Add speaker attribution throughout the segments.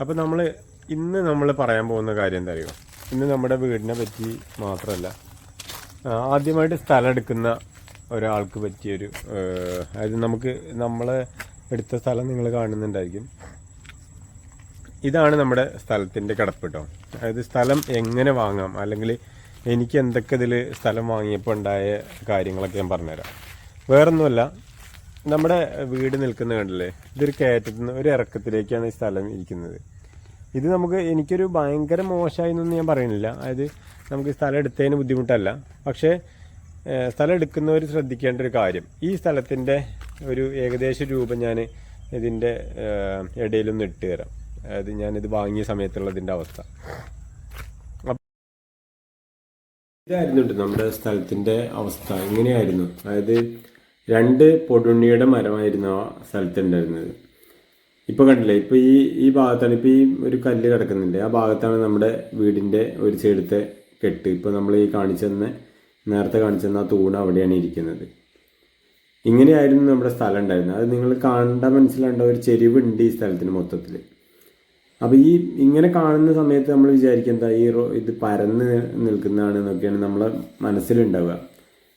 Speaker 1: അപ്പോൾ നമ്മൾ ഇന്ന് നമ്മൾ പറയാൻ പോകുന്ന കാര്യം എന്താ അറിയോ? ഇന്ന് നമ്മുടെ വീടിനെ പറ്റി മാത്രമല്ല ആദ്യമായിട്ട് സ്ഥലം എടുക്കുന്ന ഒരാൾക്ക് പറ്റിയൊരു അതായത് നമുക്ക് നമ്മൾ എടുത്ത സ്ഥലം നിങ്ങൾ കാണുന്നുണ്ടായിരിക്കും. ഇതാണ് നമ്മുടെ സ്ഥലത്തിന്റെ കിടപ്പ് കേട്ടോ അതായത് സ്ഥലം എങ്ങനെ വാങ്ങാം? അല്ലെങ്കിൽ എനിക്ക് എന്തൊക്കെ ഇതിൽ സ്ഥലം വാങ്ങിയപ്പോൾ ഉണ്ടായ കാര്യങ്ങളൊക്കെ ഞാൻ പറഞ്ഞുതരാം. വേറൊന്നുമല്ല നമ്മുടെ വീട് നിൽക്കുന്ന കണ്ടില്ലേ? ഇതൊരു കയറ്റത്തിൽ നിന്ന് ഒരു ഇറക്കത്തിലേക്കാണ് ഈ സ്ഥലം ഇരിക്കുന്നത്. ഇത് നമുക്ക് എനിക്കൊരു ഭയങ്കര മോശമായി എന്നൊന്നും ഞാൻ പറയുന്നില്ല. അതായത് നമുക്ക് സ്ഥലം എടുത്തതിന് ബുദ്ധിമുട്ടല്ല. പക്ഷേ സ്ഥലം എടുക്കുന്നവർ ശ്രദ്ധിക്കേണ്ട ഒരു കാര്യം. ഈ സ്ഥലത്തിന്റെ ഒരു ഏകദേശ രൂപം ഞാൻ ഇതിന്റെ ഇടയിലൊന്നും ഇട്ട് തരാം. അതായത് ഞാനിത് വാങ്ങിയ സമയത്തുള്ള ഇതിന്റെ അവസ്ഥ. ഇതായിരുന്നുണ്ട് നമ്മുടെ സ്ഥലത്തിന്റെ അവസ്ഥ. ഇങ്ങനെയായിരുന്നു. അതായത് രണ്ട് പൊടുണ്ണിയുടെ മരമായിരുന്നു ആ സ്ഥലത്തുണ്ടായിരുന്നത്. ഇപ്പൊ കണ്ടില്ലേ ഇപ്പൊ ഈ ഈ ഭാഗത്താണ് ഇപ്പൊ ഈ ഒരു കല്ല് കിടക്കുന്നുണ്ട്. ആ ഭാഗത്താണ് നമ്മുടെ വീടിന്റെ ഒരു സൈഡത്തെ കെട്ട്. ഇപ്പൊ നമ്മൾ ഈ കാണിച്ചെന്ന് നേരത്തെ കാണിച്ചെന്ന ആ തൂണ് അവിടെയാണ് ഇരിക്കുന്നത്. ഇങ്ങനെയായിരുന്നു നമ്മുടെ സ്ഥലം ഉണ്ടായിരുന്നത്. അത് നിങ്ങൾ കണ്ട മനസ്സിലാണ്ട ഒരു ചെരിവുണ്ട് ഈ സ്ഥലത്തിന് മൊത്തത്തിൽ അപ്പോൾ ഈ ഇങ്ങനെ കാണുന്ന സമയത്ത് നമ്മൾ വിചാരിക്കും എന്താ ഈ റോ ഇത് പരന്ന് നിൽക്കുന്നതാണ് എന്നൊക്കെയാണ് നമ്മളെ മനസ്സിലുണ്ടാവുക.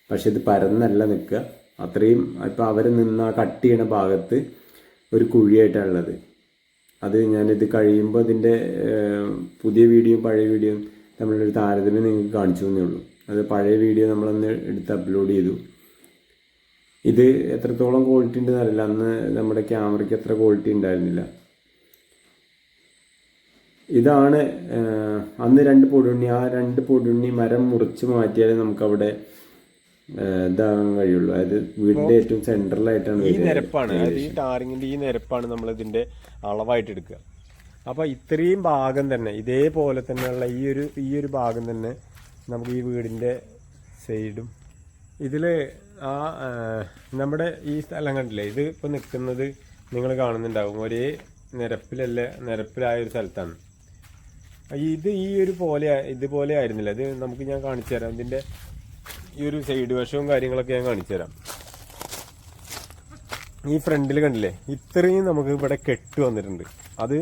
Speaker 1: പക്ഷെ ഇത് പരന്നല്ല നിൽക്കുക. അത്രയും ഇപ്പം അവർ നിന്ന ആ കട്ട് ചെയ്യണ ഭാഗത്ത് ഒരു കുഴിയായിട്ടാണ് ഉള്ളത് അത് ഞാനിത് കഴിയുമ്പോൾ ഇതിന്റെ ഏഹ്, പുതിയ വീഡിയോയും പഴയ വീഡിയോയും തമ്മിലൊരു താരതമ്യം നിങ്ങൾക്ക് കാണിച്ചു തന്നേ ഉള്ളൂ. അത് പഴയ വീഡിയോ നമ്മളന്ന് എടുത്ത് അപ്ലോഡ് ചെയ്തു. ഇത് എത്രത്തോളം ക്വാളിറ്റി ഉണ്ടെന്ന് അറിയില്ല. അന്ന് നമ്മുടെ ക്യാമറയ്ക്ക് അത്ര ക്വാളിറ്റി ഉണ്ടായിരുന്നില്ല. ഇതാണ് അന്ന് രണ്ട് പൊടുണ്ണി ആ രണ്ട് പൊടുണ്ണി മരം മുറിച്ച് മാറ്റിയാലേ നമുക്കവിടെ ഇതാകാൻ കഴിയുള്ളൂ. അതായത് വീടിന്റെ ഏറ്റവും സെൻട്രലായിട്ടാണ് ഈ നിരപ്പാണ്. അതായത് ഈ ടാറിങ്ങിന്റെ ഈ നിരപ്പാണ് നമ്മൾ ഇതിന്റെ അളവായിട്ട് എടുക്കുക അപ്പൊ ഇത്രയും ഭാഗം തന്നെ ഇതേപോലെ തന്നെയുള്ള ഈ ഒരു ഈ ഒരു ഭാഗം തന്നെ നമുക്ക് ഈ വീടിന്റെ സൈഡും ഇതിൽ ആ ആ, നമ്മുടെ ഈ സ്ഥലം കണ്ടില്ലേ? ഇത് ഇപ്പൊ നിൽക്കുന്നത് നിങ്ങൾ കാണുന്നുണ്ടാവും. ഒരേ നിരപ്പിലല്ല നിരപ്പിലായ ഒരു സ്ഥലത്താണ്. ഇത് ഈ ഒരു പോലെ ഇതുപോലെ ആയിരുന്നില്ല. ഇത് നമുക്ക് ഞാൻ കാണിച്ചു തരാം. ഇതിന്റെ ഈ ഒരു സൈഡ് വശവും കാര്യങ്ങളൊക്കെ ഞാൻ കാണിച്ചു തരാം ഈ ഫ്രണ്ടിൽ കണ്ടില്ലേ? ഇത്രയും നമുക്ക് ഇവിടെ കെട്ട് വന്നിട്ടുണ്ട്. അത്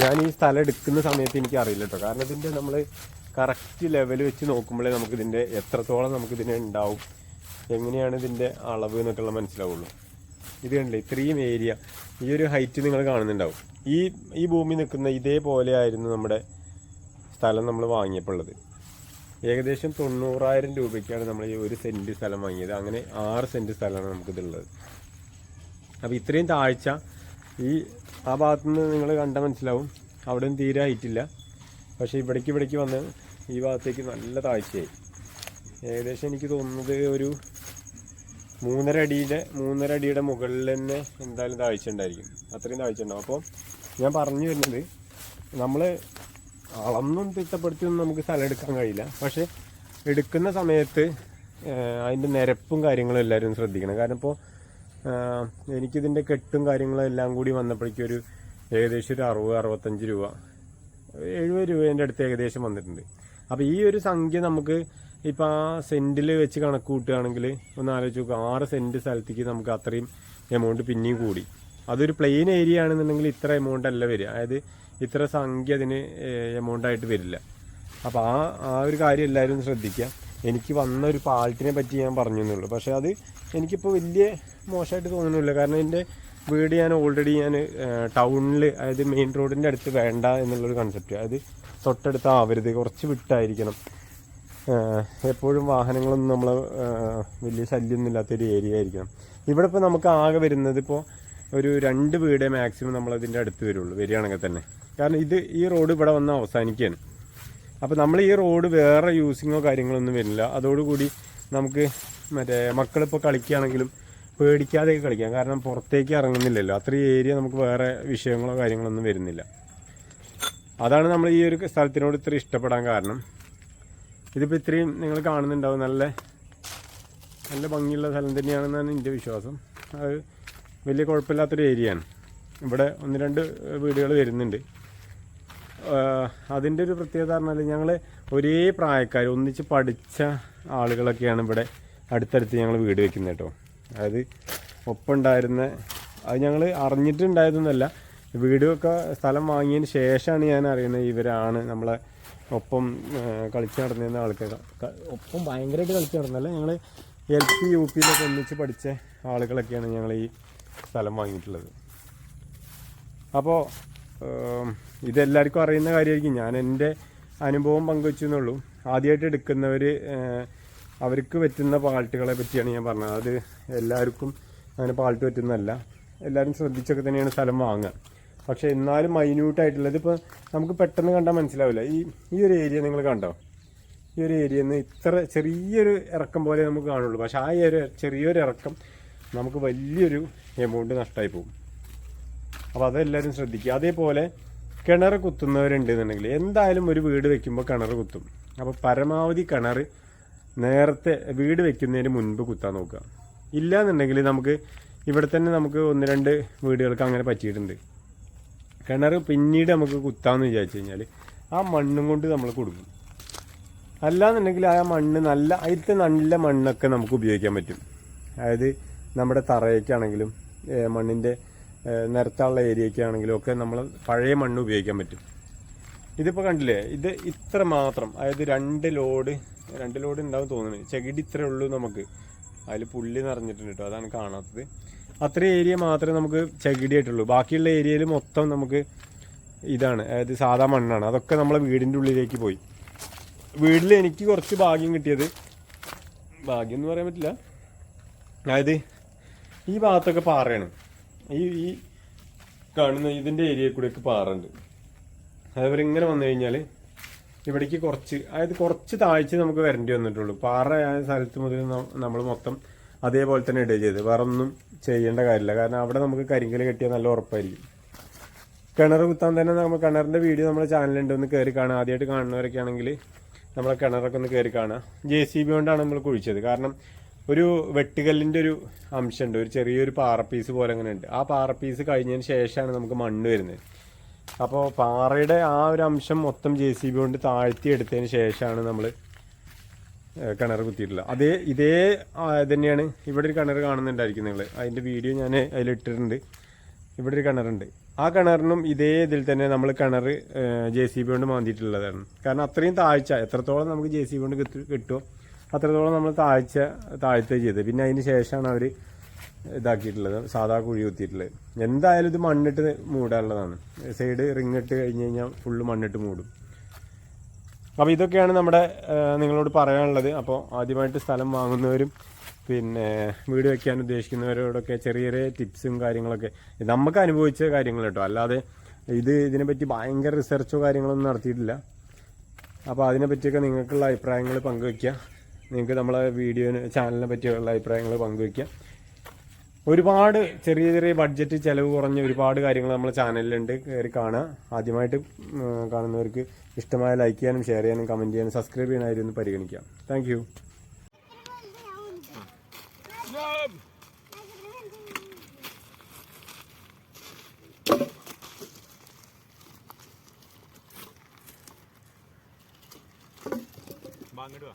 Speaker 1: ഞാൻ ഈ സ്ഥലം എടുക്കുന്ന സമയത്ത് എനിക്ക് അറിയില്ല കേട്ടോ. കാരണം ഇതിന്റെ നമ്മൾ കറക്റ്റ് ലെവൽ വെച്ച് നോക്കുമ്പോഴേ നമുക്ക് ഇതിന്റെ എത്രത്തോളം നമുക്ക് ഇതിനെ ഉണ്ടാവും. എങ്ങനെയാണ് ഇതിന്റെ അളവ് എന്നൊക്കെയുള്ള മനസ്സിലാവുള്ളൂ. ഇത് കണ്ടില്ലേ? ഇത്രയും ഏരിയ ഈ ഒരു ഹൈറ്റ് നിങ്ങൾ കാണുന്നുണ്ടാവും. ഈ ഈ ഭൂമി നിൽക്കുന്ന ഇതേപോലെ ആയിരുന്നു നമ്മുടെ സ്ഥലം നമ്മൾ വാങ്ങിയപ്പോൾ ഉള്ളത് ഏകദേശം തൊണ്ണൂറായിരം രൂപയ്ക്കാണ് നമ്മൾ ഈ ഒരു സെന്റ് സ്ഥലം വാങ്ങിയത്. അങ്ങനെ ആറ് സെന്റ് സ്ഥലമാണ് നമുക്കിതുള്ളത്. അപ്പോൾ ഇത്രയും താഴ്ച. ഈ ആ ഭാഗത്തുനിന്ന് നിങ്ങൾ കണ്ട മനസ്സിലാവും. അവിടെ ഒന്നും തീരെ ഹൈറ്റില്ല പക്ഷേ ഇവിടേക്ക് ഇവിടേക്ക് വന്ന് ഈ ഭാഗത്തേക്ക് നല്ല താഴ്ചയായി. ഏകദേശം എനിക്ക് തോന്നുന്നത് ഒരു മൂന്നര അടിയുടെ മൂന്നര അടിയുടെ മുകളിൽ തന്നെ എന്തായാലും താഴ്ച ഉണ്ടായിരിക്കും. അത്രയും താഴ്ച ഉണ്ടാവും. അപ്പോൾ ഞാൻ പറഞ്ഞു വരുന്നത് നമ്മൾ അളന്നും തിട്ടപ്പെടുത്തിയൊന്നും നമുക്ക് സ്ഥലം എടുക്കാൻ കഴിയില്ല. പക്ഷെ എടുക്കുന്ന സമയത്ത് അതിന്റെ നിരപ്പും കാര്യങ്ങളും എല്ലാവരും ശ്രദ്ധിക്കണം. കാരണം ഇപ്പോൾ എനിക്കിതിന്റെ കെട്ടും കാര്യങ്ങളും എല്ലാം കൂടി വന്നപ്പോഴേക്കും ഒരു ഏകദേശം ഒരു അറുപത് അറുപത്തഞ്ച് രൂപ എഴുപത് രൂപേന്റെ അടുത്ത് ഏകദേശം വന്നിട്ടുണ്ട്. അപ്പോൾ ഈ ഒരു സംഖ്യ നമുക്ക് ഇപ്പം ആ സെന്റിൽ വെച്ച് കണക്ക് കൂട്ടുകയാണെങ്കിൽ ഒന്ന് ആലോചിച്ച് നോക്കുക ആറ് സെന്റ് സ്ഥലത്തേക്ക് നമുക്ക് അത്രയും എമൗണ്ട് പിന്നെയും കൂടി. അതൊരു പ്ലെയിൻ ഏരിയ ആണെന്നുണ്ടെങ്കിൽ ഇത്ര എമൗണ്ട് അല്ല വരിക. അതായത് ഇത്ര സംഖ്യ അതിന് എമൗണ്ടായിട്ട് വരില്ല. അപ്പോൾ ആ ആ ഒരു കാര്യം എല്ലാവരും ശ്രദ്ധിക്കുക എനിക്ക് വന്ന ഒരു പാൾട്ടിനെ പറ്റി ഞാൻ പറഞ്ഞു എന്നുള്ളൂ പക്ഷേ അത് എനിക്കിപ്പോൾ വലിയ മോശമായിട്ട് തോന്നുന്നില്ല. കാരണം എന്റെ വീട് ഞാൻ ഓൾറെഡി ഞാൻ ടൗണിൽ അതായത് മെയിൻ റോഡിന്റെ അടുത്ത് വേണ്ട എന്നുള്ളൊരു കൺസെപ്റ്റ് അതായത് തൊട്ടടുത്ത് ആവരുത്. കുറച്ച് വിട്ടായിരിക്കണം. എപ്പോഴും വാഹനങ്ങളൊന്നും നമ്മൾ വലിയ ശല്യമൊന്നും ഇല്ലാത്തൊരു ഏരിയ ആയിരിക്കണം. ഇവിടെ ഇപ്പോൾ നമുക്ക് ആകെ വരുന്നത് ഇപ്പോൾ ഒരു രണ്ട് വീട് മാക്സിമം നമ്മൾ അതിന്റെ അടുത്ത് വരുള്ളൂ വരികയാണെങ്കിൽ തന്നെ. കാരണം ഇത് ഈ റോഡ് ഇവിടെ വന്ന് അവസാനിക്കുകയാണ്. അപ്പോൾ നമ്മൾ ഈ റോഡ് വേറെ യൂസിങ്ങോ കാര്യങ്ങളൊന്നും വരില്ല. അതോടുകൂടി നമുക്ക് മറ്റേ മക്കളിപ്പോൾ കളിക്കുകയാണെങ്കിലും പേടിക്കാതെ കളിക്കാം. കാരണം പുറത്തേക്ക് ഇറങ്ങുന്നില്ലല്ലോ. അത്രയും ഏരിയ നമുക്ക് വേറെ വിഷയങ്ങളോ കാര്യങ്ങളൊന്നും വരുന്നില്ല. അതാണ് നമ്മൾ ഈ ഒരു സ്ഥലത്തിനോട് ഇത്ര ഇഷ്ടപ്പെടാൻ കാരണം. ഇതിപ്പോൾ ഇത്രയും നിങ്ങൾ കാണുന്നുണ്ടാവും. നല്ല നല്ല ഭംഗിയുള്ള സ്ഥലം തന്നെയാണെന്നാണ് എന്റെ വിശ്വാസം. അത് വലിയ കുഴപ്പമില്ലാത്തൊരു ഏരിയയാണ്. ഇവിടെ ഒന്ന് രണ്ട് വീടുകൾ വരുന്നുണ്ട്. അതിന്റെ ഒരു പ്രത്യേകത പറഞ്ഞാൽ ഞങ്ങൾ ഒരേ പ്രായക്കാർ ഒന്നിച്ച് പഠിച്ച ആളുകളൊക്കെയാണ് ഇവിടെ അടുത്തടുത്ത് ഞങ്ങൾ വീട് വെക്കുന്നത് കേട്ടോ. അതായത് ഒപ്പം ഉണ്ടായിരുന്ന അത് ഞങ്ങൾ അറിഞ്ഞിട്ടുണ്ടായതൊന്നുമല്ല. വീടൊക്കെ സ്ഥലം വാങ്ങിയതിന് ശേഷമാണ് ഞാൻ അറിയുന്നത് ഇവരാണ് നമ്മളെ ഒപ്പം കളിച്ച് നടന്നിരുന്ന ആൾക്കാർ ഒപ്പം ഭയങ്കരമായിട്ട് കളിച്ച് നടന്നല്ല ഞങ്ങൾ എൽ പി യു പിയിലൊക്കെ ഒന്നിച്ച് പഠിച്ച ആളുകളൊക്കെയാണ് ഞങ്ങൾ ഈ സ്ഥലം വാങ്ങിയിട്ടുള്ളത്. അപ്പോൾ ഇതെല്ലാവർക്കും അറിയുന്ന കാര്യമായിരിക്കും. ഞാൻ എന്റെ അനുഭവം പങ്കുവച്ചു എന്നുള്ളൂ. ആദ്യമായിട്ട് എടുക്കുന്നവർ അവർക്ക് പറ്റുന്ന പാൾട്ടുകളെ പറ്റിയാണ് ഞാൻ പറഞ്ഞത്. അത് എല്ലാവർക്കും അങ്ങനെ പാൾട്ട് പറ്റുന്നതല്ല. എല്ലാവരും ശ്രദ്ധിച്ചൊക്കെ തന്നെയാണ് സ്ഥലം വാങ്ങുക. പക്ഷേ എന്നാലും മൈന്യൂട്ടായിട്ടുള്ളത് ഇപ്പോൾ നമുക്ക് പെട്ടെന്ന് കണ്ടാൽ മനസ്സിലാവില്ല. ഈ ഈ ഒരു ഏരിയ നിങ്ങൾ കണ്ടോ? ഈ ഒരു ഏരിയയിൽ നിന്ന് ഇത്ര ചെറിയൊരു ഇറക്കം പോലെ നമുക്ക് കാണുള്ളൂ. പക്ഷേ ആ ഒരു ചെറിയൊരു ഇറക്കം നമുക്ക് വലിയൊരു എമൗണ്ട് നഷ്ടമായി പോകും. അപ്പോൾ അതെല്ലാവരും ശ്രദ്ധിക്കുക. അതേപോലെ കിണർ കുത്തുന്നവരുണ്ടെന്നുണ്ടെങ്കിൽ എന്തായാലും ഒരു വീട് വെക്കുമ്പോൾ കിണർ കുത്തും. അപ്പോൾ പരമാവധി കിണർ നേരത്തെ വീട് വെക്കുന്നതിന് മുൻപ് കുത്താൻ നോക്കുക. ഇല്ല എന്നുണ്ടെങ്കിൽ നമുക്ക് ഇവിടെ തന്നെ നമുക്ക് ഒന്ന് രണ്ട് വീടുകൾക്ക് അങ്ങനെ പറ്റിയിട്ടുണ്ട്. കിണർ പിന്നീട് നമുക്ക് കുത്താമെന്ന് വിചാരിച്ചു കഴിഞ്ഞാൽ ആ മണ്ണും കൊണ്ട് നമ്മൾ കൊടുക്കും. അല്ലാന്നുണ്ടെങ്കിൽ ആ മണ്ണ് നല്ല അതിലത്തെ നല്ല മണ്ണൊക്കെ നമുക്ക് ഉപയോഗിക്കാൻ പറ്റും. അതായത് നമ്മുടെ തറയൊക്കെയാണെങ്കിലും മണ്ണിന്റെ നിരത്താനുള്ള ഏരിയയ്ക്കാണെങ്കിലും ഒക്കെ നമ്മൾ പഴയ മണ്ണ് ഉപയോഗിക്കാൻ പറ്റും. ഇതിപ്പോൾ കണ്ടില്ലേ? ഇത് ഇത്ര മാത്രം. അതായത് രണ്ട് ലോഡ് രണ്ട് ലോഡ് ഉണ്ടാവും തോന്നുന്നു. ചെകിടി ഇത്രേ ഉള്ളൂ നമുക്ക്. അതിൽ പുല്ല് നിറഞ്ഞിട്ടുണ്ട് കേട്ടോ അതാണ് കാണാത്തത്. അത്ര ഏരിയ മാത്രമേ നമുക്ക് ചകിടിയായിട്ടുള്ളൂ. ബാക്കിയുള്ള ഏരിയയിൽ മൊത്തം നമുക്ക് ഇതാണ്. അതായത് സാധാ മണ്ണാണ്. അതൊക്കെ നമ്മളെ വീടിന്റെ ഉള്ളിലേക്ക് പോയി. വീട്ടിൽ എനിക്ക് കുറച്ച് ഭാഗ്യം കിട്ടിയത്. ഭാഗ്യം എന്ന് പറയാൻ പറ്റില്ല. അതായത് ഈ ഭാഗത്തൊക്കെ പാറയാണ്. ഈ ഈ കാണുന്ന ഇതിന്റെ ഏരിയയിൽ കൂടെയൊക്കെ പാറുണ്ട്. അതേപോലെ ഇങ്ങനെ വന്നു കഴിഞ്ഞാൽ ഇവിടേക്ക് കുറച്ച് അതായത് കുറച്ച് താഴ്ച നമുക്ക് വരേണ്ടി വന്നിട്ടുള്ളൂ. പാറ ആയ സ്ഥലത്ത് മുതൽ നമ്മൾ മൊത്തം അതേപോലെ തന്നെ ഇടുക ചെയ്ത്. വേറെ ഒന്നും ചെയ്യേണ്ട കാര്യമില്ല. കാരണം അവിടെ നമുക്ക് കരിങ്കൽ കെട്ടിയാൽ നല്ല ഉറപ്പായിരിക്കും. കിണർ കുത്താൻ തന്നെ നമ്മൾ കിണറിന്റെ വീഡിയോ നമ്മുടെ ചാനലുണ്ട് ഒന്ന് കയറി കാണുക. ആദ്യമായിട്ട് കാണുന്നവരൊക്കെ ആണെങ്കിൽ നമ്മളെ കിണറൊക്കെ ഒന്ന് കയറി കാണുക. ജെ സി ബി കൊണ്ടാണ് നമ്മൾ കുഴിച്ചത്. കാരണം ഒരു വെട്ടുകല്ലിന്റെ ഒരു അംശമുണ്ട്. ഒരു ചെറിയൊരു പാറ പീസ് പോലെ അങ്ങനെ ഉണ്ട്. ആ പാറ പീസ് കഴിഞ്ഞതിന് ശേഷമാണ് നമുക്ക് മണ്ണ് വരുന്നത്. അപ്പോൾ പാറയുടെ ആ ഒരു അംശം മൊത്തം ജെ സി ബി കൊണ്ട് താഴ്ത്തി എടുത്തതിന് ശേഷമാണ് നമ്മൾ കിണർ കുത്തിയിട്ടുള്ളത്. അതേ ഇതേ തന്നെയാണ് ഇവിടെ ഒരു കിണർ കാണുന്നുണ്ടായിരിക്കും നിങ്ങൾ അതിന്റെ വീഡിയോ ഞാൻ അതിലിട്ടിട്ടുണ്ട് ഇവിടെ ഒരു കിണറുണ്ട്. ആ കിണറിനും ഇതേ ഇതിൽ തന്നെ നമ്മൾ കിണർ ജെ സി ബി കൊണ്ട് മാന്തിയിട്ടുള്ളതാണ്. കാരണം അത്രയും താഴ്ച. എത്രത്തോളം നമുക്ക് ജെ സി ബി കൊണ്ട് കിട്ടു- കിട്ടുമോ അത്രത്തോളം നമ്മൾ താഴ്ച താഴ്ത്തുക ചെയ്തത് പിന്നെ അതിന് ശേഷമാണ് അവർ ഇതാക്കിയിട്ടുള്ളത്. സാധാ കുഴി കുത്തിയിട്ടുള്ളത്. എന്തായാലും ഇത് മണ്ണിട്ട് മൂടാനുള്ളതാണ്. സൈഡ് റിങ് ഇട്ട് കഴിഞ്ഞ് കഴിഞ്ഞാൽ ഫുള്ള് മണ്ണിട്ട് മൂടും. അപ്പോൾ ഇതൊക്കെയാണ് നമ്മുടെ നിങ്ങളോട് പറയാനുള്ളത്. അപ്പോൾ ആദ്യമായിട്ട് സ്ഥലം വാങ്ങുന്നവരും പിന്നെ വീട് വയ്ക്കാൻ ഉദ്ദേശിക്കുന്നവരോടൊക്കെ ചെറിയ ചെറിയ ടിപ്സും കാര്യങ്ങളൊക്കെ. നമുക്ക് അനുഭവിച്ച കാര്യങ്ങൾ കേട്ടോ. അല്ലാതെ ഇത് ഇതിനെപ്പറ്റി ഭയങ്കര റിസർച്ചോ കാര്യങ്ങളൊന്നും നടത്തിയിട്ടില്ല. അപ്പോൾ അതിനെപ്പറ്റിയൊക്കെ നിങ്ങൾക്കുള്ള അഭിപ്രായങ്ങൾ പങ്കുവയ്ക്കുക. നിങ്ങൾക്ക് നമ്മളെ വീഡിയോന് ചാനലിനെ പറ്റിയുള്ള അഭിപ്രായങ്ങൾ പങ്കുവയ്ക്കുക ഒരുപാട് ചെറിയ ചെറിയ ബഡ്ജറ്റ് ചിലവ് കുറഞ്ഞ ഒരുപാട് കാര്യങ്ങൾ നമ്മളെ ചാനലിലുണ്ട് കയറി കാണുക ആദ്യമായിട്ട് കാണുന്നവർക്ക് ഇഷ്ടമായ ലൈക്ക് ചെയ്യാനും ഷെയർ ചെയ്യാനും കമന്റ് ചെയ്യാനും സബ്സ്ക്രൈബ് ചെയ്യാനായിരുന്നു പരിഗണിക്കാം. താങ്ക് യു
Speaker 2: അങ്ങോട്ട് വാ.